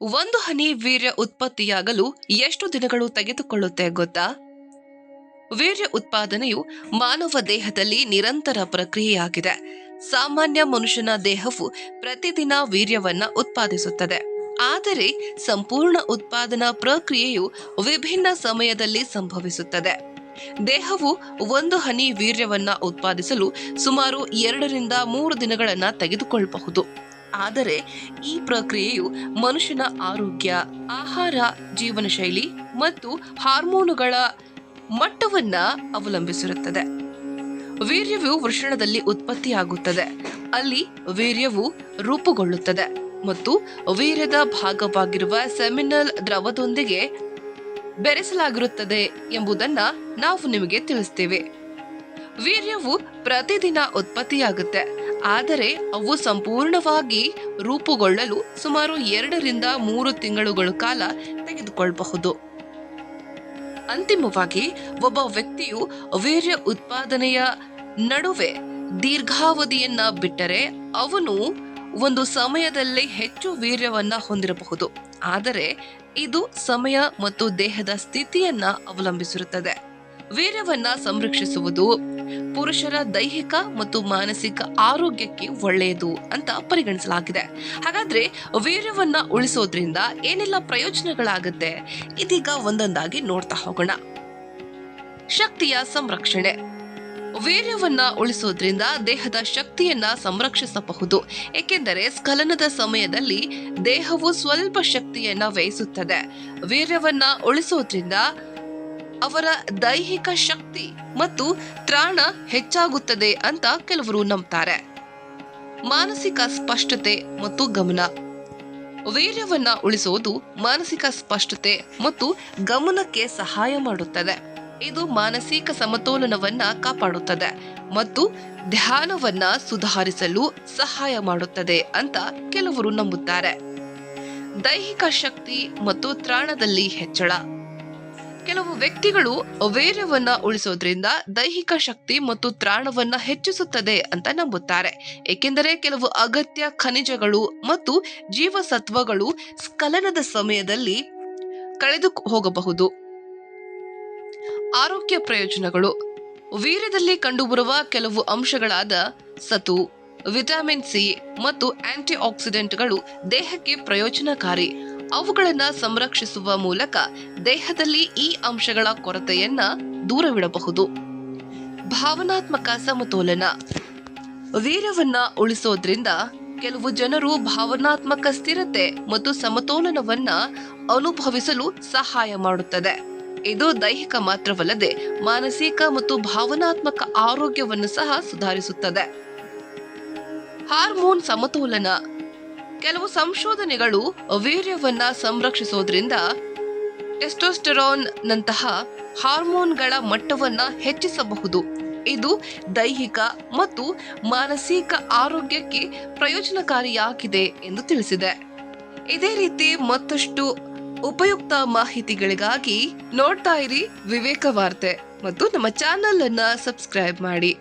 ಒಂದು ಹನಿ ವೀರ್ಯ ಉತ್ಪತ್ತಿಯಾಗಲು ಎಷ್ಟು ದಿನಗಳು ತೆಗೆದುಕೊಳ್ಳುತ್ತೆ ಗೊತ್ತಾ? ವೀರ್ಯ ಉತ್ಪಾದನೆಯು ಮಾನವ ದೇಹದಲ್ಲಿ ನಿರಂತರ ಪ್ರಕ್ರಿಯೆಯಾಗಿದೆ. ಸಾಮಾನ್ಯ ಮನುಷ್ಯನ ದೇಹವು ಪ್ರತಿದಿನ ವೀರ್ಯವನ್ನ ಉತ್ಪಾದಿಸುತ್ತದೆ. ಆದರೆ ಸಂಪೂರ್ಣ ಉತ್ಪಾದನಾ ಪ್ರಕ್ರಿಯೆಯು ವಿಭಿನ್ನ ಸಮಯದಲ್ಲಿ ಸಂಭವಿಸುತ್ತದೆ. ದೇಹವು ಒಂದು ಹನಿ ವೀರ್ಯವನ್ನ ಉತ್ಪಾದಿಸಲು ಸುಮಾರು ಎರಡರಿಂದ ಮೂರು ದಿನಗಳನ್ನ ತೆಗೆದುಕೊಳ್ಳಬಹುದು ಆದರೆ ಈ ಪ್ರಕ್ರಿಯೆಯು ಮನುಷ್ಯನ ಆರೋಗ್ಯ, ಆಹಾರ ಜೀವನ ಶೈಲಿ ಮತ್ತು ಹಾರ್ಮೋನುಗಳ ಮಟ್ಟವನ್ನ ಅವಲಂಬಿಸಿರುತ್ತದೆ. ವೀರ್ಯವು ವೃಷಣದಲ್ಲಿ ಉತ್ಪತ್ತಿಯಾಗುತ್ತದೆ. ಅಲ್ಲಿ ವೀರ್ಯವು ರೂಪುಗೊಳ್ಳುತ್ತದೆ ಮತ್ತು ವೀರ್ಯದ ಭಾಗವಾಗಿರುವ ಸೆಮಿನಲ್ ದ್ರವದೊಂದಿಗೆ ಬೆರೆಸಲಾಗಿರುತ್ತದೆ ಎಂಬುದನ್ನ ನಾವು ನಿಮಗೆ ತಿಳಿಸ್ತೇವೆ. ವೀರ್ಯವು ಪ್ರತಿದಿನ ಉತ್ಪತ್ತಿಯಾಗುತ್ತೆ. ಆದರೆ ಅವು ಸಂಪೂರ್ಣವಾಗಿ ರೂಪುಗೊಳ್ಳಲು ಸುಮಾರು ಎರಡರಿಂದ ಮೂರು ತಿಂಗಳುಗಳ ಕಾಲ ತೆಗೆದುಕೊಳ್ಳಬಹುದು ಅಂತಿಮವಾಗಿ, ಒಬ್ಬ ವ್ಯಕ್ತಿಯು ವೀರ್ಯ ಉತ್ಪಾದನೆಯ ನಡುವೆ ದೀರ್ಘಾವಧಿಯನ್ನ ಬಿಟ್ಟರೆ ಅವನು ಒಂದು ಸಮಯದಲ್ಲಿ ಹೆಚ್ಚು ವೀರ್ಯವನ್ನ ಹೊಂದಿರಬಹುದು. ಆದರೆ ಇದು ಸಮಯ ಮತ್ತು ದೇಹದ ಸ್ಥಿತಿಯನ್ನ ಅವಲಂಬಿಸಿರುತ್ತದೆ. ವೀರ್ಯವನ್ನ ಸಂರಕ್ಷಿಸುವುದು ಪುರುಷರ ದೈಹಿಕ ಮತ್ತು ಮಾನಸಿಕ ಆರೋಗ್ಯಕ್ಕೆ ಒಳ್ಳೆಯದು ಅಂತ ಪರಿಗಣಿಸಲಾಗಿದೆ. ಹಾಗಾದ್ರೆ ವೀರ್ಯವನ್ನ ಉಳಿಸೋದ್ರಿಂದ ಏನೆಲ್ಲ ಪ್ರಯೋಜನಗಳಾಗುತ್ತೆ? ಇದೀಗ ಒಂದೊಂದಾಗಿ ನೋಡ್ತಾ ಹೋಗೋಣ. ಶಕ್ತಿಯ ಸಂರಕ್ಷಣೆ. ವೀರ್ಯವನ್ನ ಉಳಿಸೋದ್ರಿಂದ ದೇಹದ ಶಕ್ತಿಯನ್ನ ಸಂರಕ್ಷಿಸಬಹುದು. ಏಕೆಂದರೆ ಸ್ಖಲನದ ಸಮಯದಲ್ಲಿ ದೇಹವು ಸ್ವಲ್ಪ ಶಕ್ತಿಯನ್ನ ವ್ಯಯಿಸುತ್ತದೆ. ವೀರ್ಯವನ್ನ ಉಳಿಸೋದ್ರಿಂದ ಅವರ ದೈಹಿಕ ಶಕ್ತಿ ಮತ್ತು ತ್ರಾಣ ಹೆಚ್ಚಾಗುತ್ತದೆ ಅಂತ ಕೆಲವರು ನಂಬ್ತಾರೆ. ಮಾನಸಿಕ ಸ್ಪಷ್ಟತೆ ಮತ್ತು ಗಮನ. ವೀರ್ಯವನ್ನ ಉಳಿಸುವುದು ಮಾನಸಿಕ ಸ್ಪಷ್ಟತೆ ಮತ್ತು ಗಮನಕ್ಕೆ ಸಹಾಯ ಮಾಡುತ್ತದೆ. ಇದು ಮಾನಸಿಕ ಸಮತೋಲನವನ್ನ ಕಾಪಾಡುತ್ತದೆ ಮತ್ತು ಧ್ಯಾನವನ್ನ ಸುಧಾರಿಸಲು ಸಹಾಯ ಮಾಡುತ್ತದೆ ಅಂತ ಕೆಲವರು ನಂಬುತ್ತಾರೆ. ದೈಹಿಕ ಶಕ್ತಿ ಮತ್ತು ತ್ರಾಣದಲ್ಲಿ ಹೆಚ್ಚಳ. ಕೆಲವು ವ್ಯಕ್ತಿಗಳು ವೀರ್ಯವನ್ನ ಉಳಿಸೋದ್ರಿಂದ ದೈಹಿಕ ಶಕ್ತಿ ಮತ್ತು ತ್ರಾಣವನ್ನ ಹೆಚ್ಚಿಸುತ್ತದೆ ಅಂತ ನಂಬುತ್ತಾರೆ. ಏಕೆಂದರೆ ಕೆಲವು ಅಗತ್ಯ ಖನಿಜಗಳು ಮತ್ತು ಜೀವಸತ್ವಗಳು ಸ್ಖಲನದ ಸಮಯದಲ್ಲಿ ಕಳೆದು ಹೋಗಬಹುದು. ಆರೋಗ್ಯ ಪ್ರಯೋಜನಗಳು. ವೀರ್ಯದಲ್ಲಿ ಕಂಡುಬರುವ ಕೆಲವು ಅಂಶಗಳಾದ ಸತು ವಿಟಮಿನ್ ಸಿ ಮತ್ತು ಆಂಟಿ ಆಕ್ಸಿಡೆಂಟ್ಗಳು ದೇಹಕ್ಕೆ ಪ್ರಯೋಜನಕಾರಿ. ಅವುಗಳನ್ನು ಸಂರಕ್ಷಿಸುವ ಮೂಲಕ ದೇಹದಲ್ಲಿ ಈ ಅಂಶಗಳ ಕೊರತೆಯನ್ನ ದೂರವಿಡಬಹುದು. ಭಾವನಾತ್ಮಕ ಸಮತೋಲನ. ವೀರ್ಯವನ್ನ ಉಳಿಸೋದ್ರಿಂದ ಕೆಲವು ಜನರು ಭಾವನಾತ್ಮಕ ಸ್ಥಿರತೆ ಮತ್ತು ಸಮತೋಲನವನ್ನ ಅನುಭವಿಸಲು ಸಹಾಯ ಮಾಡುತ್ತದೆ. ಇದು ದೈಹಿಕ ಮಾತ್ರವಲ್ಲದೆ ಮಾನಸಿಕ ಮತ್ತು ಭಾವನಾತ್ಮಕ ಆರೋಗ್ಯವನ್ನು ಸಹ ಸುಧಾರಿಸುತ್ತದೆ. ಹಾರ್ಮೋನ್ ಸಮತೋಲನ. ಕೆಲವು ಸಂಶೋಧನೆಗಳು ವೀರ್ಯವನ್ನ ಸಂರಕ್ಷಿಸೋದ್ರಿಂದ ಟೆಸ್ಟೋಸ್ಟೆರಾನ್ ನಂತಹ ಹಾರ್ಮೋನ್ಗಳ ಮಟ್ಟವನ್ನ ಹೆಚ್ಚಿಸಬಹುದು. ಇದು ದೈಹಿಕ ಮತ್ತು ಮಾನಸಿಕ ಆರೋಗ್ಯಕ್ಕೆ ಪ್ರಯೋಜನಕಾರಿಯಾಗಿದೆ ಎಂದು ತಿಳಿಸಿದೆ. ಇದೇ ರೀತಿ ಮತ್ತಷ್ಟು ಉಪಯುಕ್ತ ಮಾಹಿತಿಗಳಿಗಾಗಿ ನೋಡ್ತಾ ಇರಿ ವಿವೇಕ ವಾರ್ತೆ ಮತ್ತು ನಮ್ಮ ಚಾನೆಲ್ ಅನ್ನ ಸಬ್ಸ್ಕ್ರೈಬ್ ಮಾಡಿ.